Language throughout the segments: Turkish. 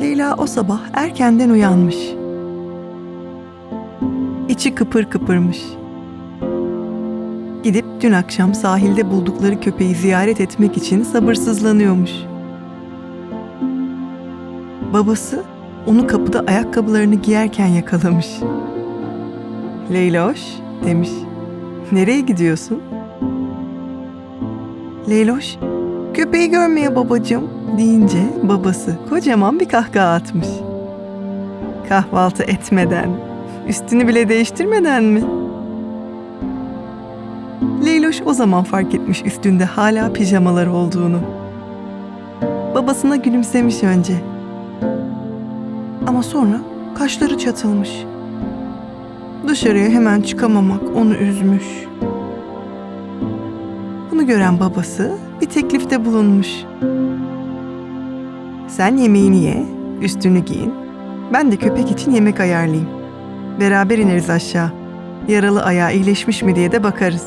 Leyla o sabah erkenden uyanmış. İçi kıpır kıpırmış. Gidip dün akşam sahilde buldukları köpeği ziyaret etmek için sabırsızlanıyormuş. Babası onu kapıda ayakkabılarını giyerken yakalamış. Leyloş demiş. Nereye gidiyorsun? Leyloş, köpeği görmeye babacığım deyince babası kocaman bir kahkaha atmış. Kahvaltı etmeden, üstünü bile değiştirmeden mi? Leyloş o zaman fark etmiş üstünde hala pijamalar olduğunu. Babasına gülümsemiş önce. Ama sonra kaşları çatılmış. Dışarıya hemen çıkamamak onu üzmüş. Bunu gören babası bir teklifte bulunmuş. Sen yemeğini ye, üstünü giyin. Ben de köpek için yemek ayarlayayım. Beraber ineriz aşağı. Yaralı ayağı iyileşmiş mi diye de bakarız.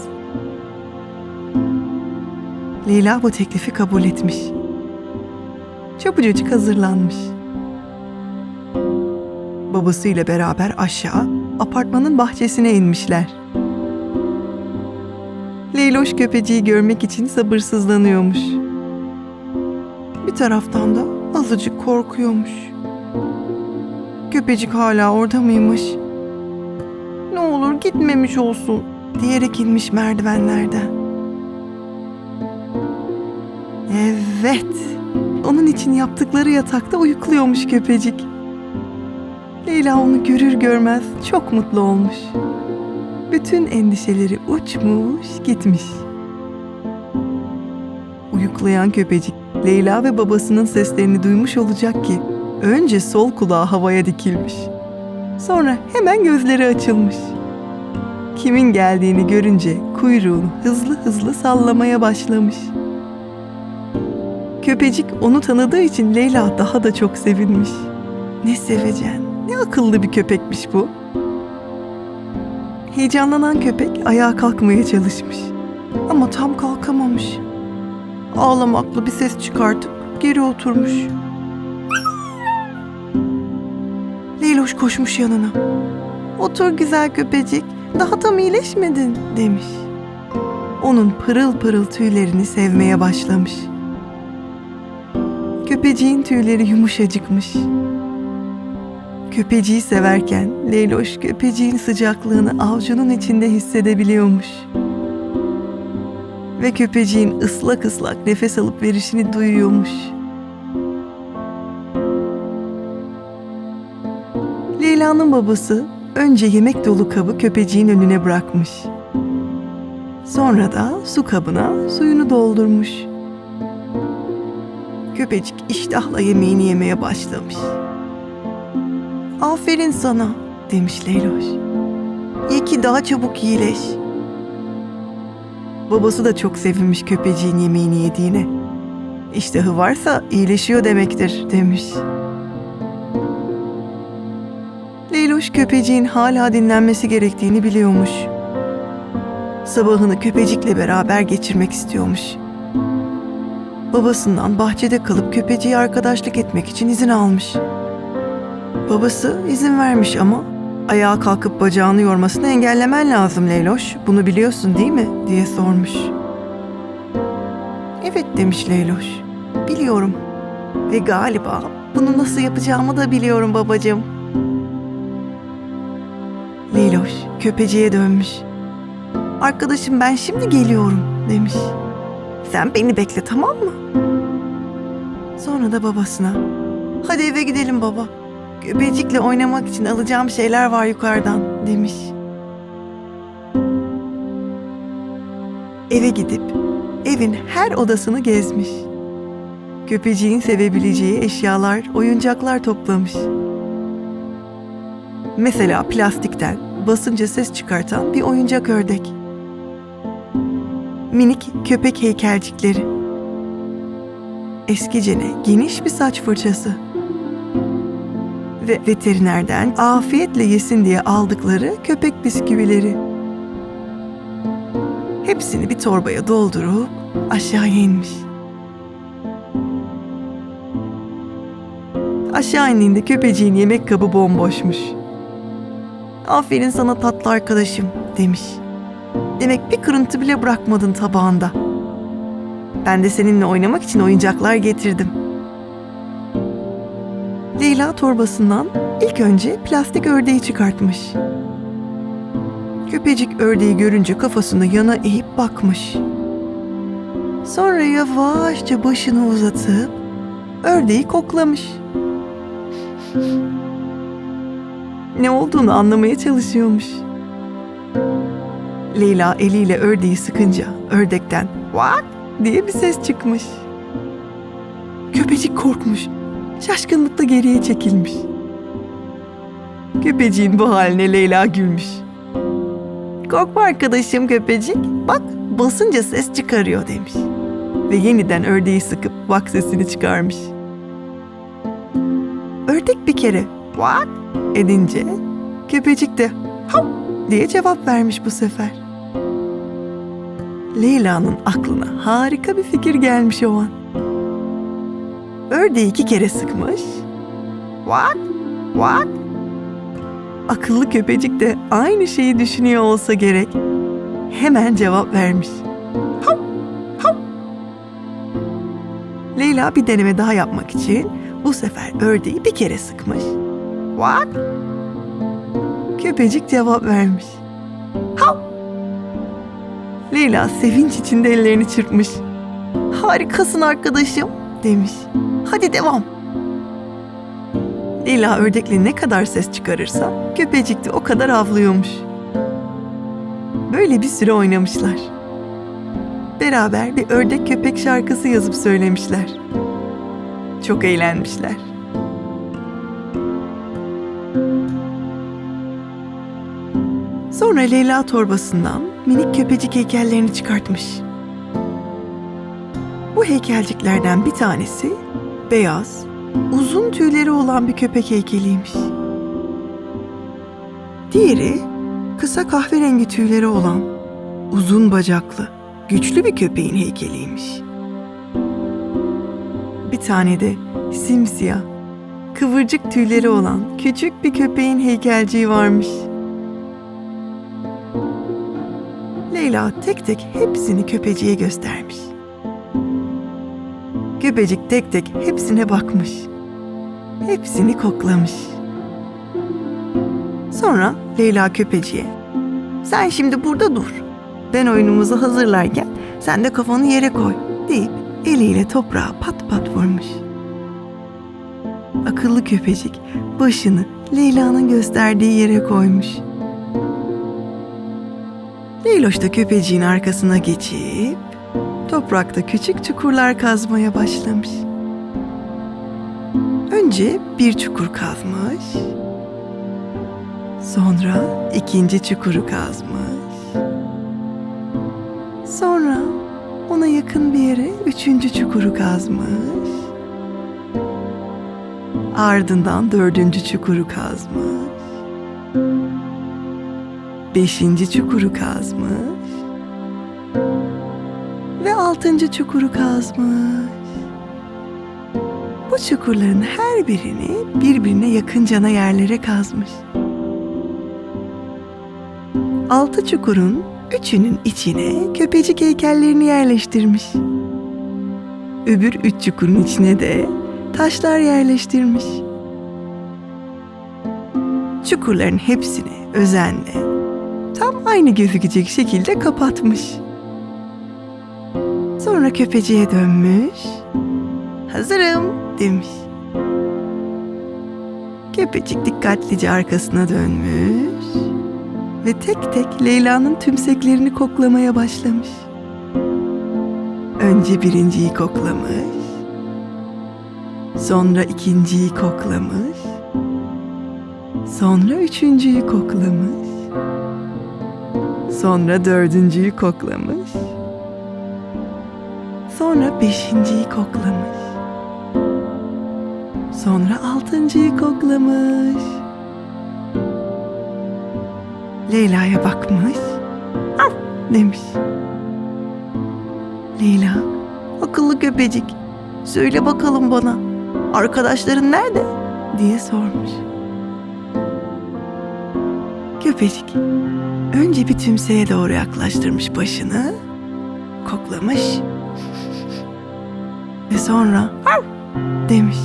Leyla bu teklifi kabul etmiş. Çabucacık hazırlanmış. Babasıyla beraber aşağı apartmanın bahçesine inmişler. Leyloş köpeciği görmek için sabırsızlanıyormuş. Bir taraftan da azıcık korkuyormuş. Köpecik hala orada mıymış? Ne olur gitmemiş olsun diyerek inmiş merdivenlerden. Evet, onun için yaptıkları yatakta uyukluyormuş köpecik. Leyla onu görür görmez çok mutlu olmuş. Bütün endişeleri uçmuş gitmiş. Uyuklayan köpecik Leyla ve babasının seslerini duymuş olacak ki önce sol kulağı havaya dikilmiş. Sonra hemen gözleri açılmış. Kimin geldiğini görünce kuyruğunu hızlı hızlı sallamaya başlamış. Köpecik onu tanıdığı için Leyla daha da çok sevinmiş. Ne sevecen, ne akıllı bir köpekmiş bu. Heyecanlanan köpek ayağa kalkmaya çalışmış. Ama tam kalkamamış. Ağlamaklı bir ses çıkartıp geri oturmuş. Leyloş koşmuş yanına. Otur güzel köpecik, daha tam iyileşmedin demiş. Onun pırıl pırıl tüylerini sevmeye başlamış. Köpeciğin tüyleri yumuşacıkmış. Köpeciği severken Leyloş köpeciğin sıcaklığını avucunun içinde hissedebiliyormuş. Ve köpeciğin ıslak ıslak nefes alıp verişini duyuyormuş. Leyla'nın babası önce yemek dolu kabı köpeciğin önüne bırakmış. Sonra da su kabına suyunu doldurmuş. Köpecik iştahla yemeğini yemeye başlamış. Aferin sana demiş Leyloş. Ye ki daha çabuk iyileş. Babası da çok sevinmiş köpeciğin yemeğini yediğine. İştahı varsa iyileşiyor demektir demiş. Leyloş köpeciğin hala dinlenmesi gerektiğini biliyormuş. Sabahını köpecikle beraber geçirmek istiyormuş. Babasından bahçede kalıp köpeciğe arkadaşlık etmek için izin almış. Babası izin vermiş ama ayağa kalkıp bacağını yormasını engellemen lazım Leyloş. Bunu biliyorsun değil mi? diye sormuş. Evet demiş Leyloş. Biliyorum. Ve galiba bunu nasıl yapacağımı da biliyorum babacığım. Leyloş köpeciye dönmüş. Arkadaşım ben şimdi geliyorum demiş. Sen beni bekle tamam mı? Sonra da babasına. Hadi eve gidelim baba. Köpecikle oynamak için alacağım şeyler var yukarıdan demiş. Eve gidip evin her odasını gezmiş. Köpeciğin sevebileceği eşyalar, oyuncaklar toplamış. Mesela plastikten basınca ses çıkartan bir oyuncak ördek. Minik köpek heykelcikleri. Eskicene geniş bir saç fırçası ve veterinerden afiyetle yesin diye aldıkları köpek bisküvileri. hepsini bir torbaya doldurup aşağıya inmiş. Aşağı indiğinde köpeciğin yemek kabı bomboşmuş. Aferin sana tatlı arkadaşım demiş. Demek bir kırıntı bile bırakmadın tabağında. Ben de seninle oynamak için oyuncaklar getirdim. Leyla torbasından ilk önce plastik ördeği çıkartmış. Köpecik ördeği görünce kafasını yana eğip bakmış. Sonra yavaşça başını uzatıp ördeği koklamış. Ne olduğunu anlamaya çalışıyormuş. Leyla eliyle ördeği sıkınca ördekten "Vak!" diye bir ses çıkmış. Köpecik korkmuş. Şaşkınlıkla geriye çekilmiş. Köpeciğin bu haline Leyla gülmüş. Korkma arkadaşım köpecik. Bak basınca ses çıkarıyor demiş. Ve yeniden ördeği sıkıp vak sesini çıkarmış. Ördek bir kere vak edince köpecik de hav diye cevap vermiş bu sefer. Leyla'nın aklına harika bir fikir gelmiş o an. Ördeği iki kere sıkmış. Vak, vak. Akıllı köpecik de aynı şeyi düşünüyor olsa gerek. Hemen cevap vermiş. Hav, hav. Leyla bir deneme daha yapmak için bu sefer ördeği bir kere sıkmış. Vak. Köpecik cevap vermiş. Hav. Leyla sevinç içinde ellerini çırpmış. Harikasın arkadaşım demiş. Hadi devam. Leyla ördekle ne kadar ses çıkarırsa köpecik de o kadar avlıyormuş. Böyle bir süre oynamışlar. Beraber bir ördek köpek şarkısı yazıp söylemişler. Çok eğlenmişler. Sonra Leyla torbasından minik köpecik heykellerini çıkartmış. Bu heykelciklerden bir tanesi beyaz, uzun tüyleri olan bir köpek heykeliymiş. Diğeri kısa kahverengi tüyleri olan, uzun bacaklı, güçlü bir köpeğin heykeliymiş. Bir tane de simsiyah, kıvırcık tüyleri olan küçük bir köpeğin heykelciği varmış. Leyla tek tek hepsini köpeciye göstermiş. Köpecik tek tek hepsine bakmış. Hepsini koklamış. Sonra Leyla köpeciye "Sen şimdi burada dur. Ben oyunumuzu hazırlarken sen de kafanı yere koy." deyip eliyle toprağa pat pat vurmuş. Akıllı köpecik başını Leyla'nın gösterdiği yere koymuş. Leyloş da köpeciğin arkasına geçip toprakta küçük çukurlar kazmaya başlamış. Önce bir çukur kazmış. Sonra ikinci çukuru kazmış. Sonra ona yakın bir yere üçüncü çukuru kazmış. Ardından dördüncü çukuru kazmış. Beşinci çukuru kazmış. Ve altıncı çukuru kazmış. Bu çukurların her birini birbirine yakın cana yerlere kazmış. Altı çukurun üçünün içine köpecik heykellerini yerleştirmiş. Öbür üç çukurun içine de taşlar yerleştirmiş. Çukurların hepsini özenle tam aynı gözükecek şekilde kapatmış. Sonra köpeciye dönmüş. Hazırım demiş. Köpecik dikkatlice arkasına dönmüş ve tek tek Leyla'nın tümseklerini koklamaya başlamış. Önce birinciyi koklamış. Sonra ikinciyi koklamış. Sonra üçüncüyü koklamış. Sonra dördüncüyü koklamış. Sonra beşinciyi koklamış. Sonra altıncıyı koklamış. Leyla'ya bakmış. "Av!" demiş. Leyla, akıllı köpecik. Söyle bakalım bana, arkadaşların nerede? diye sormuş. Köpecik önce bir tümseye doğru yaklaştırmış başını, koklamış ve sonra demiş.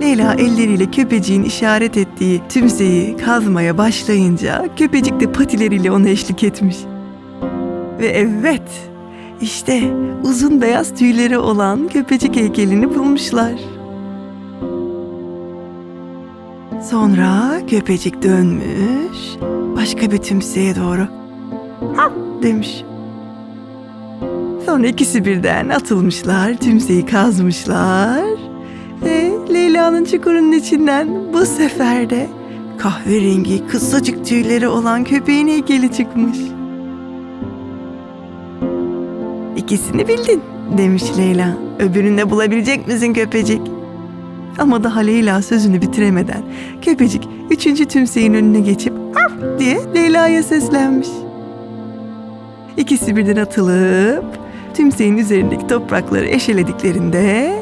Leyla elleriyle köpeciğin işaret ettiği tümseyi kazmaya başlayınca köpecik de patileriyle ona eşlik etmiş. Ve evet, işte uzun beyaz tüyleri olan köpecik heykelini bulmuşlar. Sonra köpecik dönmüş, başka bir tümseye doğru demiş. Sonra ikisi birden atılmışlar, tümseyi kazmışlar. Ve Leyla'nın çukurunun içinden bu sefer de kahverengi kısacık tüyleri olan köpeğin heykeli çıkmış. İkisini bildin demiş Leyla. Öbürünü de bulabilecek misin köpecik? Ama daha Leyla sözünü bitiremeden köpecik üçüncü tümseyin önüne geçip "Arf!" diye Leyla'ya seslenmiş. İkisi birden atılıp tümseyin üzerindeki toprakları eşelediklerinde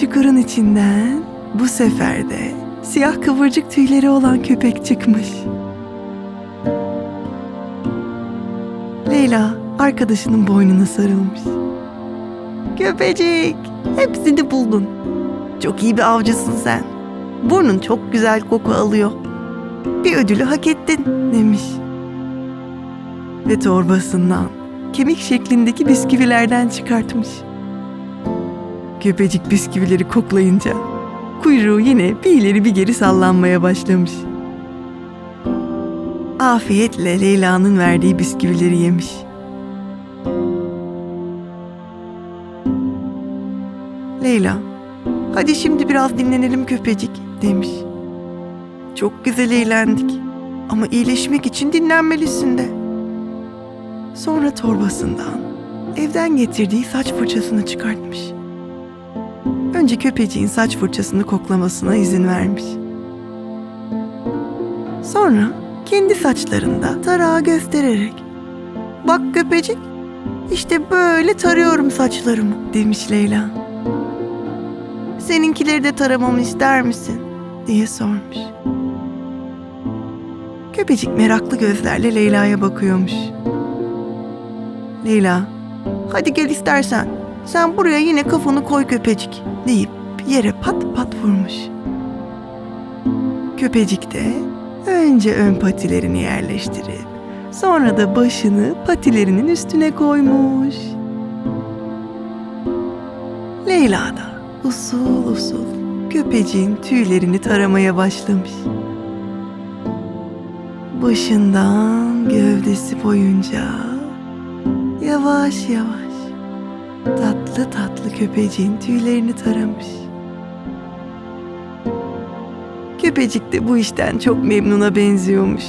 çukurun içinden bu sefer de siyah kıvırcık tüyleri olan köpek çıkmış. Leyla arkadaşının boynuna sarılmış. Köpecik, hepsini buldun. Çok iyi bir avcısın sen. Burnun çok güzel koku alıyor. Bir ödülü hak ettin demiş. Ve torbasından kemik şeklindeki bisküvilerden çıkartmış. Köpecik bisküvileri koklayınca kuyruğu yine bir ileri bir geri sallanmaya başlamış. Afiyetle Leyla'nın verdiği bisküvileri yemiş. Leyla, hadi şimdi biraz dinlenelim köpecik demiş. Çok güzel eğlendik ama iyileşmek için dinlenmelisin de. Sonra torbasından evden getirdiği saç fırçasını çıkartmış. Önce köpeciğin saç fırçasını koklamasına izin vermiş. Sonra kendi saçlarında tarağı göstererek Bak köpecik işte böyle tarıyorum saçlarımı demiş Leyla. Seninkileri de taramamı ister misin diye sormuş. Köpecik meraklı gözlerle Leyla'ya bakıyormuş. Leyla, hadi gel istersen. Sen buraya yine kafanı koy köpecik deyip yere pat pat vurmuş. Köpecik de önce ön patilerini yerleştirip sonra da başını patilerinin üstüne koymuş. Leyla da usul usul köpeciğin tüylerini taramaya başlamış. Başından gövdesi boyunca yavaş yavaş tatlı tatlı köpeciğin tüylerini taramış. Köpecik de bu işten çok memnuna benziyormuş.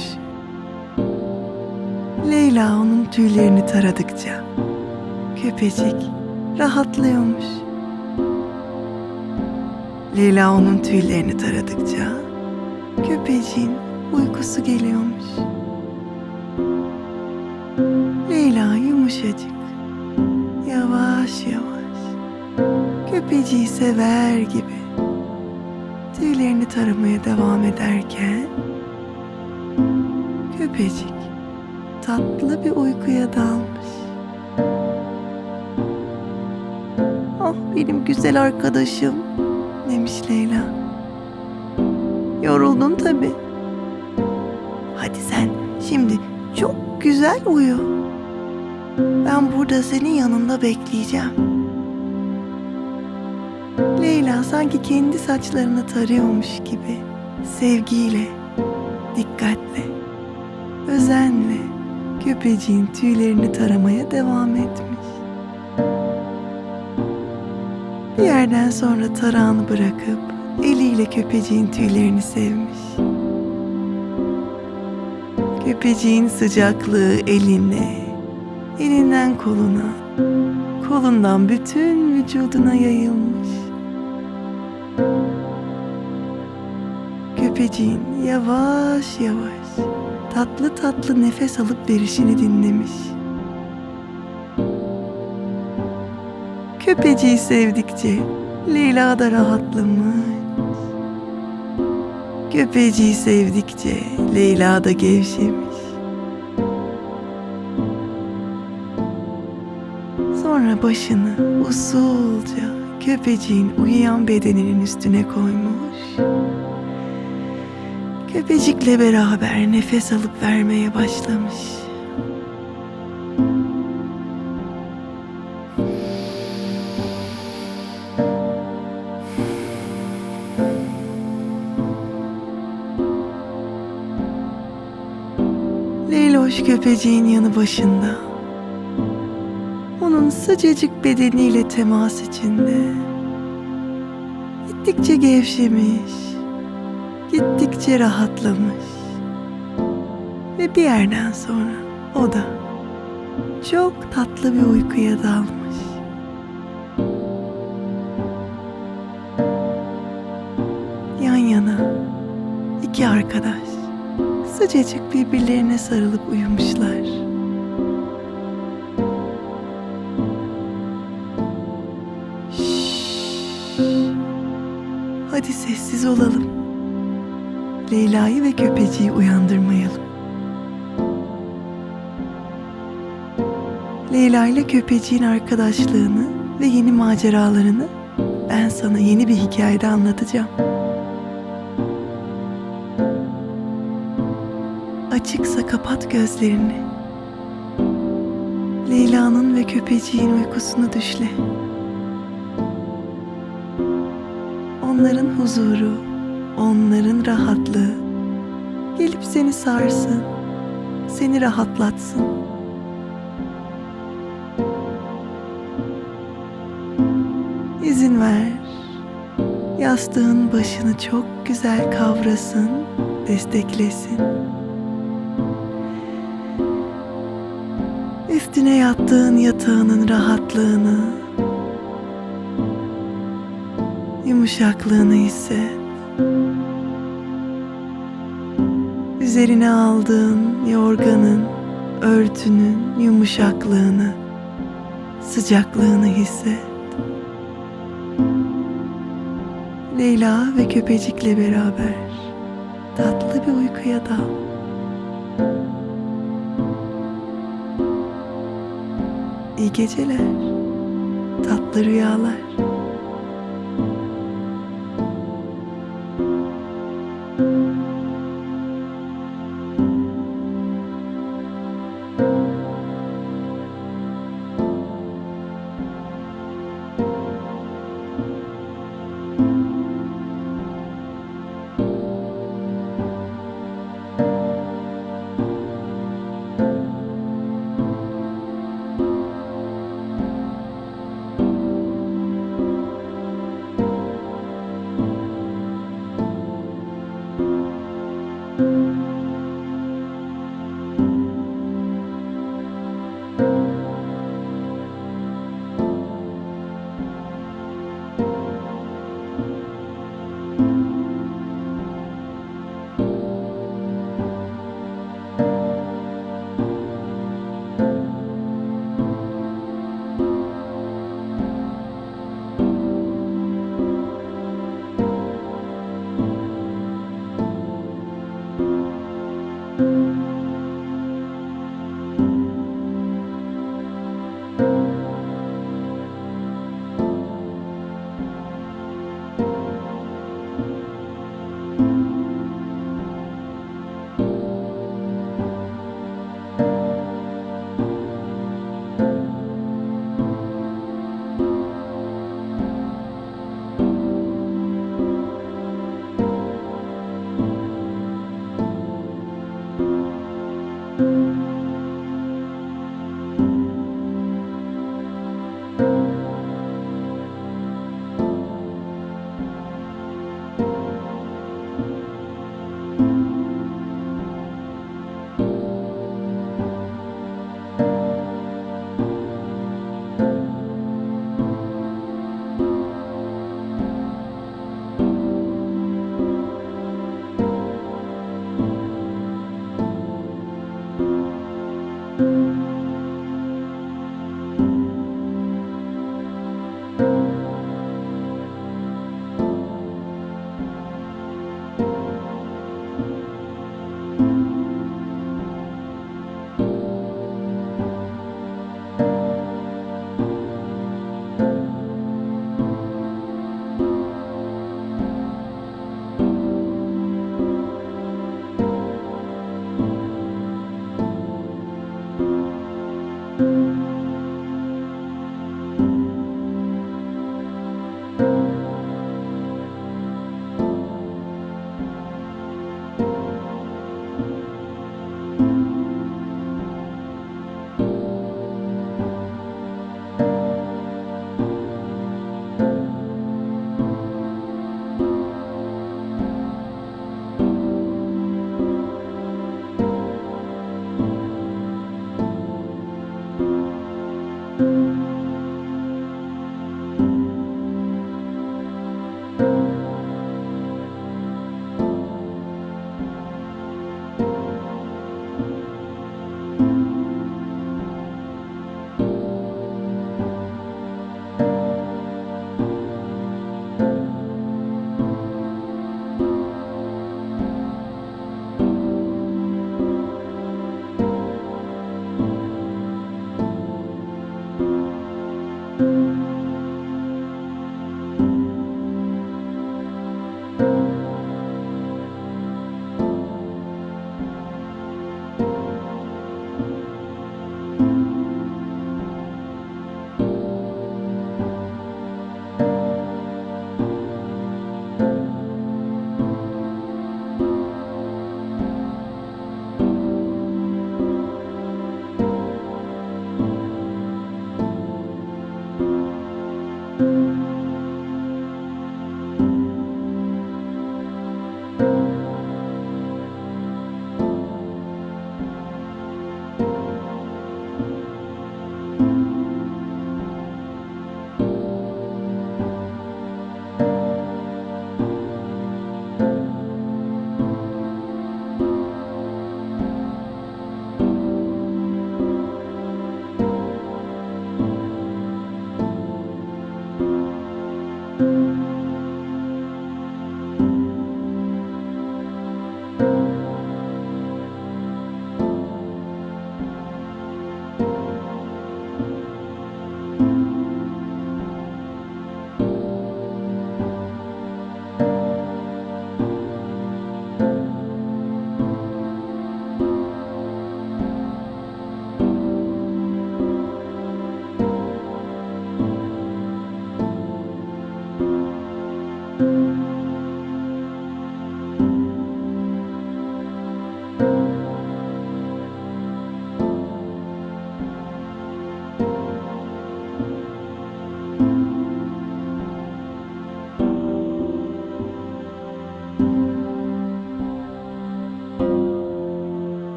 Leyla onun tüylerini taradıkça köpecik rahatlıyormuş. Leyla onun tüylerini taradıkça köpeciğin uykusu geliyormuş. Yumuşacık, yavaş yavaş, köpeciği sever gibi tüylerini taramaya devam ederken köpecik tatlı bir uykuya dalmış. Ah benim güzel arkadaşım demiş Leyla. Yoruldun tabii. Hadi sen şimdi çok güzel uyu. Ben burada senin yanında bekleyeceğim. Leyla sanki kendi saçlarını tarıyormuş gibi sevgiyle, dikkatle, özenle köpeciğin tüylerini taramaya devam etmiş. Bir yerden sonra tarağını bırakıp eliyle köpeciğin tüylerini sevmiş. Köpeciğin sıcaklığı eline, elinden koluna, kolundan bütün vücuduna yayılmış. Köpeciğin yavaş yavaş tatlı tatlı nefes alıp verişini dinlemiş. Köpeciyi sevdikçe Leyla da rahatlamış. Köpeciyi sevdikçe Leyla da gevşemiş. Başını usulca köpeciğin uyuyan bedeninin üstüne koymuş. Köpecikle beraber nefes alıp vermeye başlamış. Leyloş köpeciğin yanı başında. Onun sıcacık bedeniyle temas içinde. Gittikçe gevşemiş, gittikçe rahatlamış. Ve bir yerden sonra o da çok tatlı bir uykuya dalmış. Yan yana iki arkadaş sıcacık birbirlerine sarılıp uyumuşlar. Olalım. Leyla'yı ve köpeciyi uyandırmayalım. Leyla ile köpeciğin arkadaşlığını ve yeni maceralarını ben sana yeni bir hikayede anlatacağım. Açıksa kapat gözlerini. Leyla'nın ve köpeciğin uykusunu düşle. Onların huzuru, onların rahatlığı gelip seni sarsın, seni rahatlatsın. İzin ver. Yastığın başını çok güzel kavrasın, desteklesin. Üstüne yattığın yatağının rahatlığını, yumuşaklığını hisset. Üzerine aldığın yorganın, örtünün yumuşaklığını, sıcaklığını hisset. Leyla ve köpecikle beraber tatlı bir uykuya dal. İyi geceler, tatlı rüyalar.